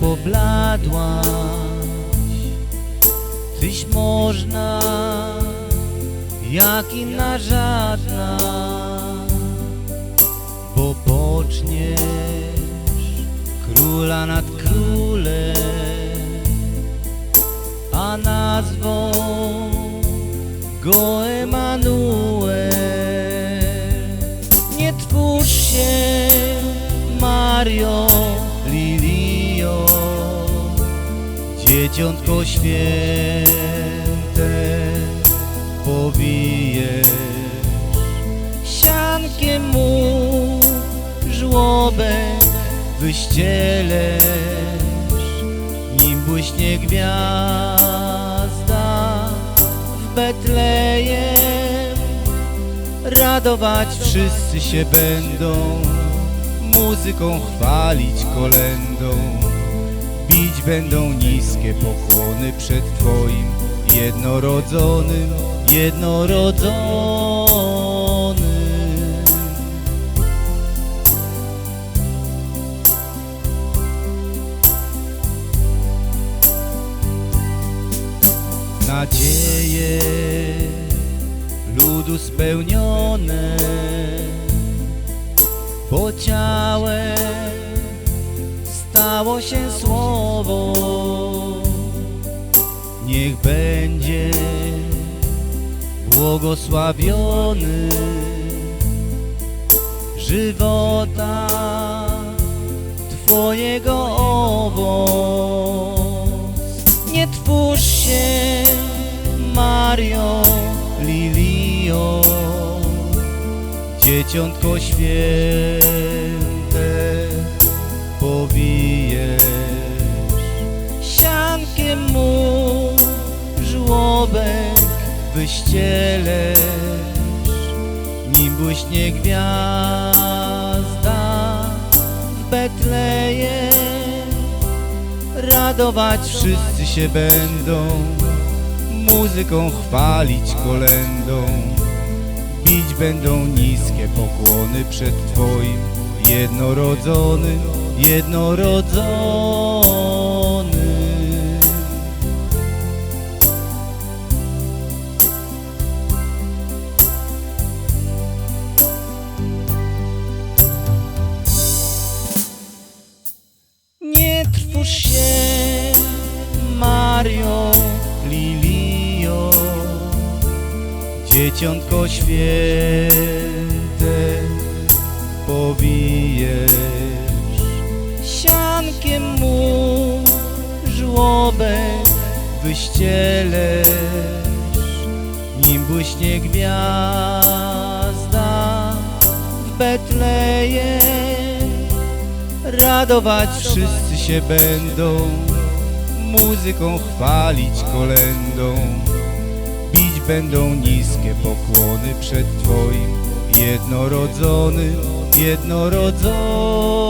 pobladłaś. Tyś można jak inna żadna Bo poczniesz króla nad królem A nazwą go Emanuel. Nie twórz się Mario Dzieciątko święte powijesz. Siankiem mu żłobek wyścielesz Nim błyśnie gwiazda w Betlejem. Radować wszyscy się będą Muzyką chwalić kolendą Będą niskie pokłony przed Twoim jednorodzonym, jednorodzonym. Nadzieje ludu spełnione, bo ciałem stało się słowo. Niech będzie błogosławiony żywota Twojego owoc. Nie twórz się, Mario Lilio, dzieciątko święte powijesz wyścielesz nim błyśnie gwiazda w Betlejem radować wszyscy się będą muzyką chwalić kolendą bić będą niskie pokłony przed Twoim jednorodzonym, jednorodzonym. Dzieciątko święte powijesz. Siankiem mu żłobek wyścielesz. Nim błyśnie gwiazda w Betlejem radować wszyscy się będą muzyką chwalić kolendą będą niskie pokłony przed Twoim jednorodzonym, jednorodzonym.